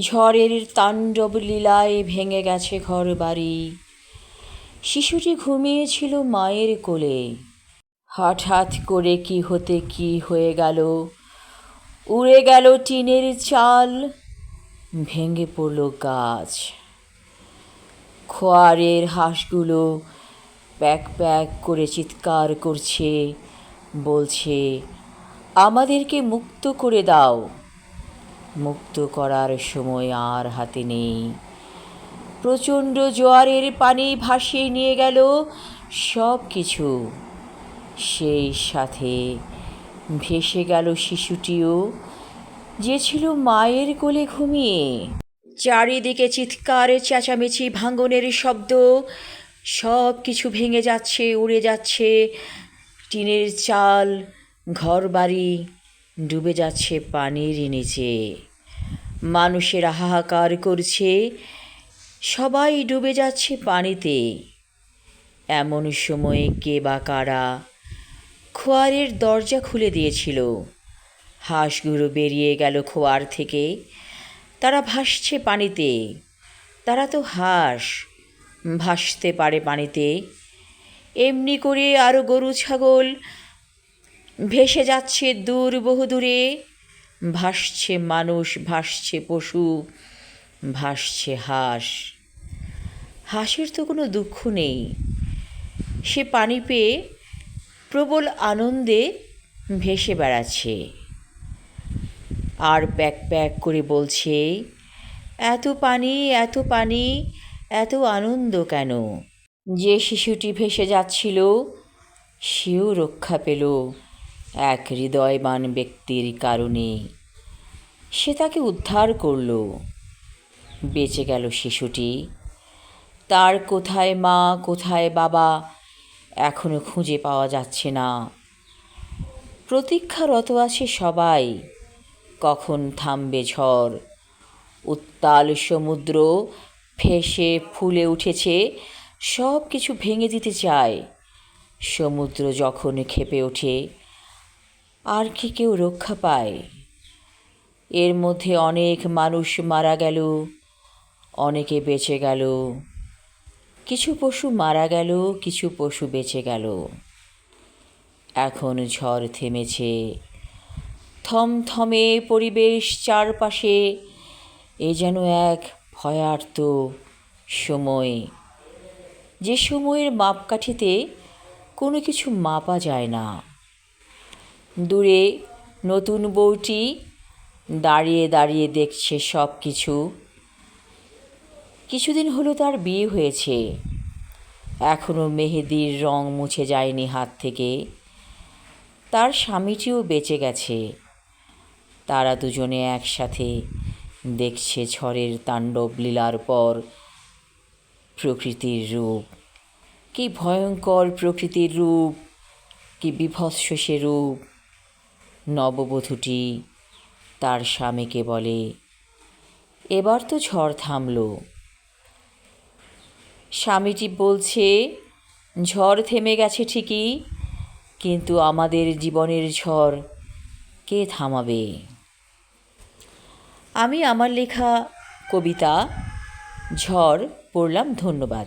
ঝড়ের তাণ্ডব লীলায় ভেঙে গেছে ঘর বাড়ি শিশুটি ঘুমিয়েছিল মায়ের কোলে। হঠাৎ করে কি হতে কি হয়ে গেল? উড়ে গেল টিনের চাল, ভেঙে পড়ল গাছ। খোয়ারের হাঁসগুলো প্যাক প্যাক করে চিৎকার করছে, বলছে, আমাদেরকে মুক্ত করে দাও। মুক্ত করার সময় আর হাতে নেই। প্রচণ্ড জোয়ারের পানি ভাসিয়ে নিয়ে গেল সব কিছু সেই সাথে ভেসে গেল শিশুটিও, যে ছিল মায়ের কোলে ঘুমিয়ে। চারিদিকে চিৎকার, চেঁচামেচি, ভাঙনের শব্দ সব কিছু ভেঙে যাচ্ছে, উড়ে যাচ্ছে। টিনের চাল, ঘরবাড়ি ডুবে যাচ্ছে পানির নিচে। মানুষের হাহাকার করছে, সবাই ডুবে যাচ্ছে পানিতে। এমন সময়ে কে বা কারা খোয়ারের দরজা খুলে দিয়েছিল। হাঁসগুলো বেরিয়ে গেল খোয়ার থেকে। তারা ভাসছে পানিতে। তারা তো হাঁস, ভাসতে পারে পানিতে। এমনি করে আরও গরু, ছাগল ভেসে যাচ্ছে দূর বহুদূরে। ভাসছে মানুষ, ভাসছে পশু, ভাসছে হাঁস। হাঁসের তো কোনো দুঃখ নেই। সে পানি পেয়ে প্রবল আনন্দে ভেসে বেড়াচ্ছে। আর প্যাক প্যাক করে বলছে, এত পানি এত পানি, এত আনন্দ কেন? যে শিশুটি ভেসে যাচ্ছিল, সেও রক্ষা পেল। এক হৃদয়বান ব্যক্তির কারণে সে তাকে উদ্ধার করল। বেঁচে গেল শিশুটি। তার কোথায় মা, কোথায় বাবা, এখনও খুঁজে পাওয়া যাচ্ছে না। প্রতীক্ষারত আছে সবাই। কখন থামবে ঝড়? উত্তাল সমুদ্র ফেসে ফুলে উঠেছে সব কিছু ভেঙে দিতে চায়। সমুদ্র যখন খেপে ওঠে আর কি কেউ রক্ষা পায়। এর মধ্যে অনেক মানুষ মারা গেল, অনেকে বেঁচে গেল। কিছু পশু মারা গেল, কিছু পশু বেঁচে গেল। এখন ঝড় থেমেছে। থমথমে পরিবেশ চারপাশে, এ যেন এক ভয়ার্ত সময়। যে সময়ের মাপকাঠিতে কোনো কিছু মাপা যায় না। দূরে নতুন বউটি দাঁড়িয়ে দাঁড়িয়ে দেখছে সব কিছু কিছুদিন হলো তার বিয়ে হয়েছে। এখনও মেহেদির রং মুছে যায়নি হাত থেকে। তার স্বামীটিও বেঁচে গেছে। তারা দুজনে একসাথে দেখছে ঝড়ের তাণ্ডব লীলার পর প্রকৃতির রূপ। কি ভয়ঙ্কর প্রকৃতির রূপ, কি বিভৎস সে রূপ। নববধূটি তার স্বামীকে বলে, এবার তো ঝড় থামল। স্বামীটি বলছে, ঝড় থেমে গেছে ঠিকই, কিন্তু আমাদের জীবনের ঝড় কে থামাবে? আমি আমার লেখা কবিতা, ঝড় পড়লাম ধন্যবাদ।